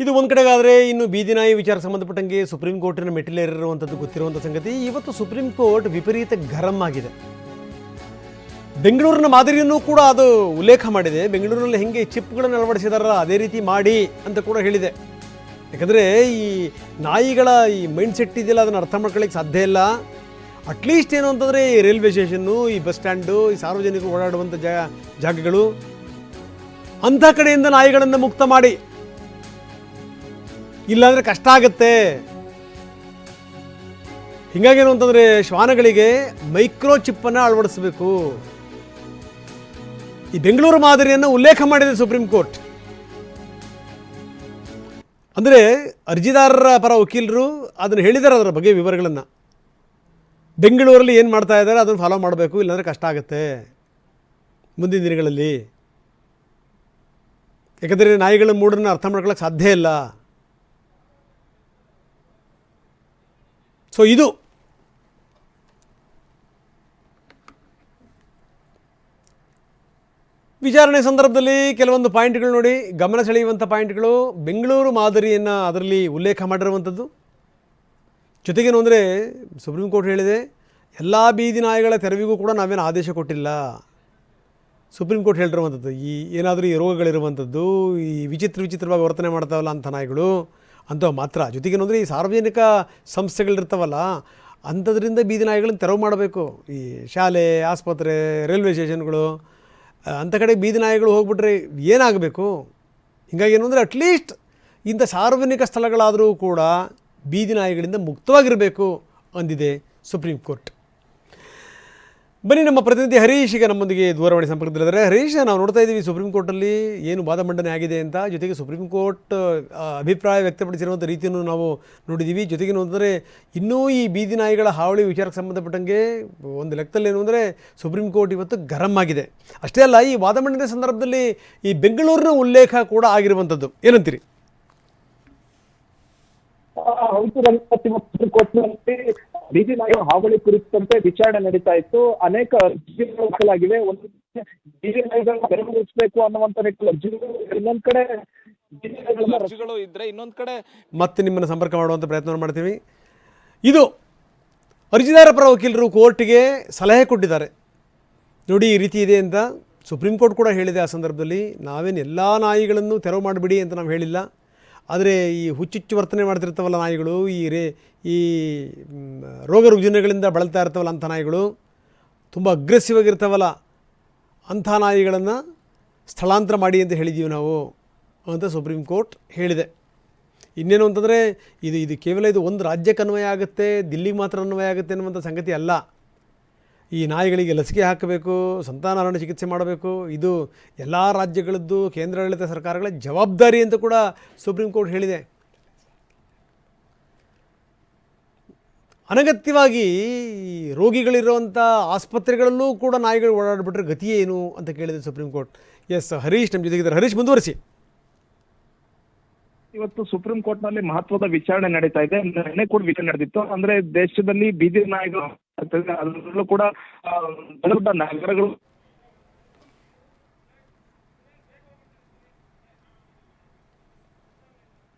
ಇದು ಒಂದು ಕಡೆಗಾದರೆ ಇನ್ನು ಬೀದಿನಾಯಿ ವಿಚಾರ ಸಂಬಂಧಪಟ್ಟಂಗೆ ಸುಪ್ರೀಂ ಕೋರ್ಟಿನ ಮೆಟ್ಟಿಲೇರಿರುವಂಥದ್ದು ಗೊತ್ತಿರುವಂಥ ಸಂಗತಿ. ಇವತ್ತು ಸುಪ್ರೀಂ ಕೋರ್ಟ್ ವಿಪರೀತ ಗರಂ ಆಗಿದೆ. ಬೆಂಗಳೂರಿನ ಮಾದರಿಯನ್ನು ಕೂಡ ಅದು ಉಲ್ಲೇಖ ಮಾಡಿದೆ. ಬೆಂಗಳೂರಿನಲ್ಲಿ ಹೆಂಗೆ ಚಿಪ್ಗಳನ್ನು ಅಳವಡಿಸಿದಾರ ಅದೇ ರೀತಿ ಮಾಡಿ ಅಂತ ಕೂಡ ಹೇಳಿದೆ. ಯಾಕಂದರೆ ಈ ನಾಯಿಗಳ ಈ ಮೈಂಡ್ ಸೆಟ್ ಇದೆಯಲ್ಲ, ಅದನ್ನು ಅರ್ಥ ಮಾಡ್ಕೊಳ್ಳಿಕ್ಕೆ ಸಾಧ್ಯ ಇಲ್ಲ. ಅಟ್ಲೀಸ್ಟ್ ಏನು ಅಂತಂದರೆ ಈ ರೈಲ್ವೆ ಸ್ಟೇಷನ್ನು ಈ ಬಸ್ ಸ್ಟ್ಯಾಂಡು ಈ ಸಾರ್ವಜನಿಕರು ಓಡಾಡುವಂಥ ಜಾಗಗಳು ಅಂಥ ಕಡೆಯಿಂದ ನಾಯಿಗಳನ್ನು ಮುಕ್ತ ಮಾಡಿ. ಇಲ್ಲಾಂದರೆ ಕಷ್ಟ ಆಗುತ್ತೆ. ಹಿಂಗಾಗೇನು ಅಂತಂದರೆ ಶ್ವಾನಗಳಿಗೆ ಮೈಕ್ರೋ ಚಿಪ್ಪನ್ನು ಅಳವಡಿಸಬೇಕು. ಈ ಬೆಂಗಳೂರು ಮಾದರಿಯನ್ನು ಉಲ್ಲೇಖ ಮಾಡಿದೆ ಸುಪ್ರೀಂ ಕೋರ್ಟ್. ಅಂದರೆ ಅರ್ಜಿದಾರರ ಪರ ವಕೀಲರು ಅದನ್ನು ಹೇಳಿದ್ದಾರೆ ಅದರ ಬಗ್ಗೆ ವಿವರಗಳನ್ನು. ಬೆಂಗಳೂರಲ್ಲಿ ಏನು ಮಾಡ್ತಾ ಇದ್ದಾರೆ ಅದನ್ನು ಫಾಲೋ ಮಾಡಬೇಕು, ಇಲ್ಲಾಂದರೆ ಕಷ್ಟ ಆಗುತ್ತೆ ಮುಂದಿನ ದಿನಗಳಲ್ಲಿ. ಯಾಕಂದರೆ ನಾಯಿಗಳ ಮೂಡನ್ನು ಅರ್ಥ ಮಾಡ್ಕೊಳ್ಳೋಕ್ಕೆ ಸಾಧ್ಯ ಇಲ್ಲ. ಸೊ ಇದು ವಿಚಾರಣೆ ಸಂದರ್ಭದಲ್ಲಿ ಕೆಲವೊಂದು ಪಾಯಿಂಟ್ಗಳು ನೋಡಿ, ಗಮನ ಸೆಳೆಯುವಂಥ ಪಾಯಿಂಟ್ಗಳು, ಬೆಂಗಳೂರು ಮಾದರಿಯನ್ನು ಅದರಲ್ಲಿ ಉಲ್ಲೇಖ ಮಾಡಿರುವಂಥದ್ದು. ಜೊತೆಗೇನು ಅಂದರೆ, ಸುಪ್ರೀಂ ಕೋರ್ಟ್ ಹೇಳಿದೆ, ಎಲ್ಲ ಬೀದಿ ನಾಯಿಗಳ ತೆರವಿಗೂ ಕೂಡ ನಾವೇನು ಆದೇಶ ಕೊಟ್ಟಿಲ್ಲ. ಸುಪ್ರೀಂ ಕೋರ್ಟ್ ಹೇಳಿರುವಂಥದ್ದು, ಈ ಏನಾದರೂ ಈ ರೋಗಗಳಿರುವಂಥದ್ದು, ಈ ವಿಚಿತ್ರ ವಿಚಿತ್ರವಾಗಿ ವರ್ತನೆ ಮಾಡ್ತಾವಲ್ಲ ಅಂಥ ನಾಯಿಗಳು ಅಂಥವು ಮಾತ್ರ. ಜೊತೆಗೆ ಏನಂದರೆ ಈ ಸಾರ್ವಜನಿಕ ಸಂಸ್ಥೆಗಳಿರ್ತಾವಲ್ಲ, ಅಂಥದ್ರಿಂದ ಬೀದಿ ನಾಯಿಗಳನ್ನ ತೆರವು ಮಾಡಬೇಕು. ಈ ಶಾಲೆ, ಆಸ್ಪತ್ರೆ, ರೈಲ್ವೆ ಸ್ಟೇಷನ್ಗಳು ಅಂಥ ಕಡೆ ಬೀದಿ ನಾಯಿಗಳು ಹೋಗ್ಬಿಟ್ರೆ ಏನಾಗಬೇಕು? ಹಿಂಗಾಗಿ ಏನು ಅಂದರೆ ಅಟ್ಲೀಸ್ಟ್ ಇಂಥ ಸಾರ್ವಜನಿಕ ಸ್ಥಳಗಳಾದರೂ ಕೂಡ ಬೀದಿ ನಾಯಿಗಳಿಂದ ಮುಕ್ತವಾಗಿರಬೇಕು ಅಂದಿದೆ ಸುಪ್ರೀಂ ಕೋರ್ಟ್. ಬನ್ನಿ, ನಮ್ಮ ಪ್ರತಿನಿಧಿ ಹರೀಶ್ ಈಗ ನಮ್ಮೊಂದಿಗೆ ದೂರವಾಣಿ ಸಂಪರ್ಕದಲ್ಲಿದ್ದಾರೆ ಹರೀಶ್, ನಾವು ನೋಡ್ತಾ ಇದ್ದೀವಿ, ಸುಪ್ರೀಂ ಕೋರ್ಟಲ್ಲಿ ಏನು ವಾದ ಮಂಡನೆ ಆಗಿದೆ ಅಂತ. ಜೊತೆಗೆ ಸುಪ್ರೀಂ ಕೋರ್ಟ್ ಅಭಿಪ್ರಾಯ ವ್ಯಕ್ತಪಡಿಸಿರುವಂಥ ರೀತಿಯನ್ನು ನಾವು ನೋಡಿದ್ದೀವಿ. ಜೊತೆಗೆ ನೋಡಿದ್ರೆ ಇನ್ನೂ ಈ ಬೀದಿ ನಾಯಿಗಳ ಹಾವಳಿ ವಿಚಾರಕ್ಕೆ ಸಂಬಂಧಪಟ್ಟಂಗೆ ಒಂದು ಲೆಕ್ಕದಲ್ಲಿ ಏನು ಅಂದರೆ, ಸುಪ್ರೀಂ ಕೋರ್ಟ್ ಇವತ್ತು ಗರಂ ಆಗಿದೆ. ಅಷ್ಟೇ ಅಲ್ಲ, ಈ ವಾದ ಮಂಡನೆ ಸಂದರ್ಭದಲ್ಲಿ ಈ ಬೆಂಗಳೂರಿನ ಉಲ್ಲೇಖ ಕೂಡ ಆಗಿರುವಂಥದ್ದು. ಏನಂತೀರಿ? ಹೌದು ಬೀದಿ ನಾಯಿ ಹಾವಳಿ ಕುರಿತಂತೆ ವಿಚಾರಣೆ ನಡೀತಾ ಇತ್ತು. ಅನೇಕ ಅರ್ಜಿಗಳು ದಾಖಲಾಗಿವೆ. ಒಂದು ಬೀದಿ ನಾಯಿಗಳನ್ನ ಬೆರಗುಗೊಳಿಸಬೇಕು ಅನ್ನುವಂತ ನಿಟ್ಟಿನಲ್ಲಿ ಅರ್ಜಿಗಳು ಇನ್ನೊಂದ್ ಕಡೆ ಅರ್ಜಿಗಳು ಇದ್ರೆ ಇನ್ನೊಂದ್ ಕಡೆ ಮತ್ತೆ ನಿಮ್ಮನ್ನು ಸಂಪರ್ಕ ಮಾಡುವಂತ ಪ್ರಯತ್ನ ಮಾಡ್ತೀವಿ. ಇದು ಅರ್ಜಿದಾರ ಪರ ವಕೀಲರು ಕೋರ್ಟ್ಗೆ ಸಲಹೆ ಕೊಟ್ಟಿದ್ದಾರೆ. ನೋಡಿ, ಈ ರೀತಿ ಇದೆ ಅಂತ ಸುಪ್ರೀಂ ಕೋರ್ಟ್ ಕೂಡ ಹೇಳಿದೆ ಆ ಸಂದರ್ಭದಲ್ಲಿ. ನಾವೇನು ಎಲ್ಲ ನಾಯಿಗಳನ್ನು ತೆರವು ಮಾಡಿಬಿಡಿ ಅಂತ ನಾವು ಹೇಳಿಲ್ಲ. ಆದರೆ ಈ ಹುಚ್ಚುಚ್ಚು ವರ್ತನೆ ಮಾಡ್ತಿರ್ತಾವಲ್ಲ ನಾಯಿಗಳು, ಈ ರೇ, ಈ ರೋಗ ರುಜಿನಗಳಿಂದ ಬಳಲ್ತಾ ಇರ್ತವಲ್ಲ ಅಂಥ ನಾಯಿಗಳು, ತುಂಬ ಅಗ್ರೆಸಿವ್ ಆಗಿರ್ತಾವಲ್ಲ ಅಂಥ ನಾಯಿಗಳನ್ನು ಸ್ಥಳಾಂತರ ಮಾಡಿ ಅಂತ ಹೇಳಿದ್ದೀವಿ ನಾವು ಅಂತ ಸುಪ್ರೀಂ ಕೋರ್ಟ್ ಹೇಳಿದೆ. ಇನ್ನೇನು ಅಂತಂದರೆ, ಇದು ಇದು ಕೇವಲ ಇದು ಒಂದು ರಾಜ್ಯಕ್ಕೆ ಅನ್ವಯ ಆಗುತ್ತೆ, ದಿಲ್ಲಿಗೆ ಮಾತ್ರ ಅನ್ವಯ ಆಗುತ್ತೆ ಅನ್ನುವಂಥ ಸಂಗತಿ ಅಲ್ಲ. ಈ ನಾಯಿಗಳಿಗೆ ಲಸಿಕೆ ಹಾಕಬೇಕು ಸಂತಾನಾರಣ ಚಿಕಿತ್ಸೆ ಮಾಡಬೇಕು, ಇದು ಎಲ್ಲ ರಾಜ್ಯಗಳದ್ದು ಕೇಂದ್ರಾಡಳಿತ ಸರ್ಕಾರಗಳ ಜವಾಬ್ದಾರಿ ಅಂತ ಕೂಡ ಸುಪ್ರೀಂ ಕೋರ್ಟ್ ಹೇಳಿದೆ. ಅನಗತ್ಯವಾಗಿ ರೋಗಿಗಳಿರುವಂಥ ಆಸ್ಪತ್ರೆಗಳಲ್ಲೂ ಕೂಡ ನಾಯಿಗಳು ಓಡಾಡಿಬಿಟ್ರೆ ಗತಿ ಏನು ಅಂತ ಕೇಳಿದೆ ಸುಪ್ರೀಂ ಕೋರ್ಟ್. ಎಸ್, ಹರೀಶ್ ನಮ್ಮ ಜೊತೆಗಿದ್ದಾರೆ. ಹರೀಶ್, ಮುಂದುವರಿಸಿ. ಇವತ್ತು ಸುಪ್ರೀಂ ಕೋರ್ಟ್ನಲ್ಲಿ ಮಹತ್ವದ ವಿಚಾರಣೆ ನಡೀತಾ ಇದೆ. ನಿನ್ನೆ ಕೂಡ ವಿಚಾರಣೆ ನಡೆದಿತ್ತು. ಅಂದ್ರೆ ದೇಶದಲ್ಲಿ ಬೀದಿ ನಾಯಿಗಳು, ಅದರಲ್ಲೂ ಕೂಡ ದೊಡ್ಡ ನಗರಗಳು